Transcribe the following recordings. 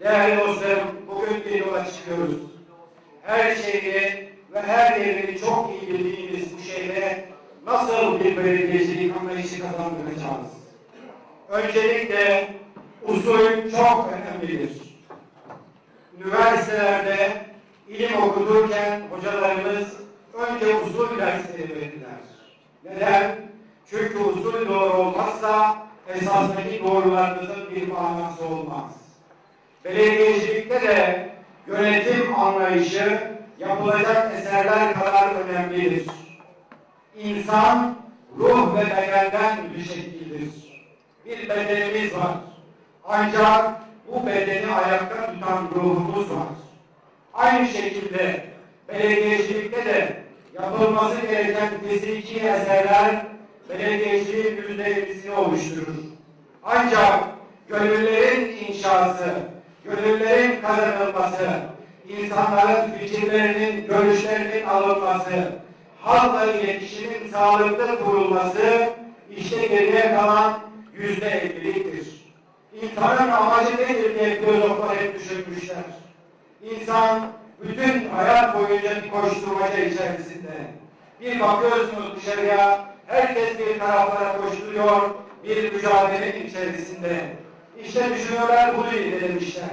Değerli dostlarım, bugün bir yola çıkıyoruz. Her şeyi ve her yerini çok iyi bildiğimiz bu şehre nasıl bir belediyecilik anlayışı kazandıracağız? Öncelikle usul çok önemlidir. Üniversitelerde ilim okuturken hocalarımız önce usul dersleri verirler. Neden? Çünkü usul doğru olmazsa esastaki doğrularımızın bir manası olmaz. Belediyecilikte de yönetim anlayışı yapılacak eserler kadar önemlidir. İnsan ruh ve bedenden müteşekkildir. Bir bedenimiz var. Ancak bu bedeni ayakta tutan ruhumuz var. Aynı şekilde belediyecilikte de yapılması gereken fiziki eserler belediyeciliğin yüzde yetmisini oluşturur. Ancak gönüllerin inşası, gönüllerin kazanılması, insanların fikirlerinin, görüşlerinin alınması, halkla iletişimin sağlıklı kurulması işte geriye kalan yüzde elliliktir. İnsanın amacı nedir diye filozoflar hep düşünmüşler. İnsan bütün hayat boyunca bir koşturmaca içerisinde. Bir bakıyorsunuz dışarıya, herkes bir taraflara koşturuyor, bir mücadelenin içerisinde. İşte düşünüyorlar bunu irdelemişler.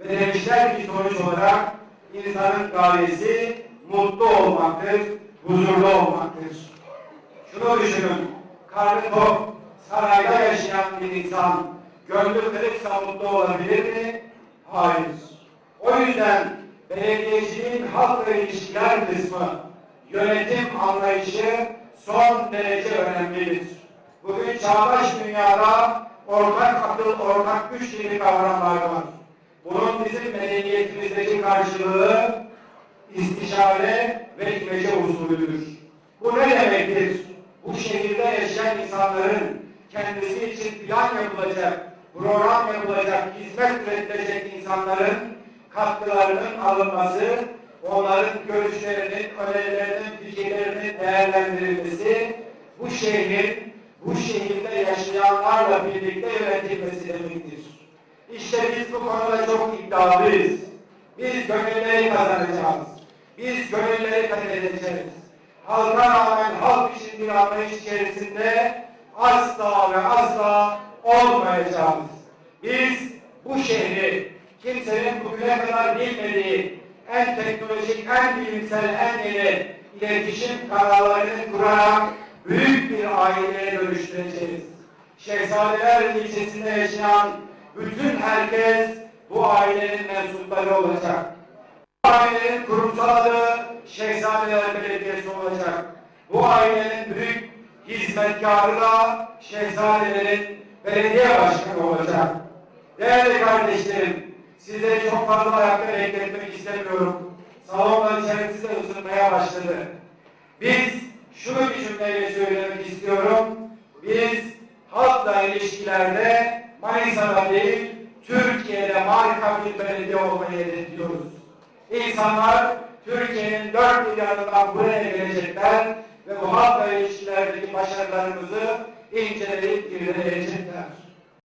Ve demişler ki sonuç olarak insanın gayesi mutlu olmaktır, huzurlu olmaktır. Şunu düşünün, karnı tok, sarayda yaşayan bir insan, gönlü kırıksa mutlu olabilir mi? Hayır. O yüzden belediyeciliğin halkla ilişkiler kısmı, yönetim anlayışı son derece önemlidir. Bugün çağdaş dünyada ortak akıl, ortak güç gibi kavramlar var. Bunun bizim medeniyetimizdeki karşılığı istişare ve imece usulüdür. Bu ne demektir? Bu şehirde yaşayan insanların kendisi için plan yapılacak, program yapılacak, hizmet üretilecek insanların katkılarının alınması, onların görüşlerinin, önerilerinin, fikirlerinin değerlendirilmesi, bu şehrin, bu şehirde yaşayanlarla birlikte yönetilmesi demektir. İşte biz bu konuda çok iddialıyız. Biz gönülleri kazanacağız. Biz gönülleri fethedeceğiz. Halka rağmen halk için bir anlayış içerisinde asla ve asla olmayacağız. Biz bu şehri kimsenin bugüne kadar bilmediği en teknolojik, en bilimsel, en yeni iletişim kanallarını kurarak büyük bir aileye dönüştüreceğiz. Şehzadeler ilçesinde yaşayan bütün herkes bu ailenin mensupları olacak. Bu ailenin kurumsal adı Şehzadeler Belediyesi olacak. Bu ailenin büyük hizmetkarı da Şehzadelerin belediye başkanı olacak. Değerli kardeşlerim, sizleri çok fazla ayakta bekletmek istemiyorum. Salonlar içerisi de ısınmaya başladı. Biz şunu bir cümleyle söylemek istiyorum. Biz halkla ilişkilerde Manisa'da değil, Türkiye'de marka bir belediye olmayı hedefliyoruz. İnsanlar Türkiye'nin dört bir yanından buraya gelecekler ve bu halkla ilişkilerdeki başarılarımızı inceleyip irdeleyecekler.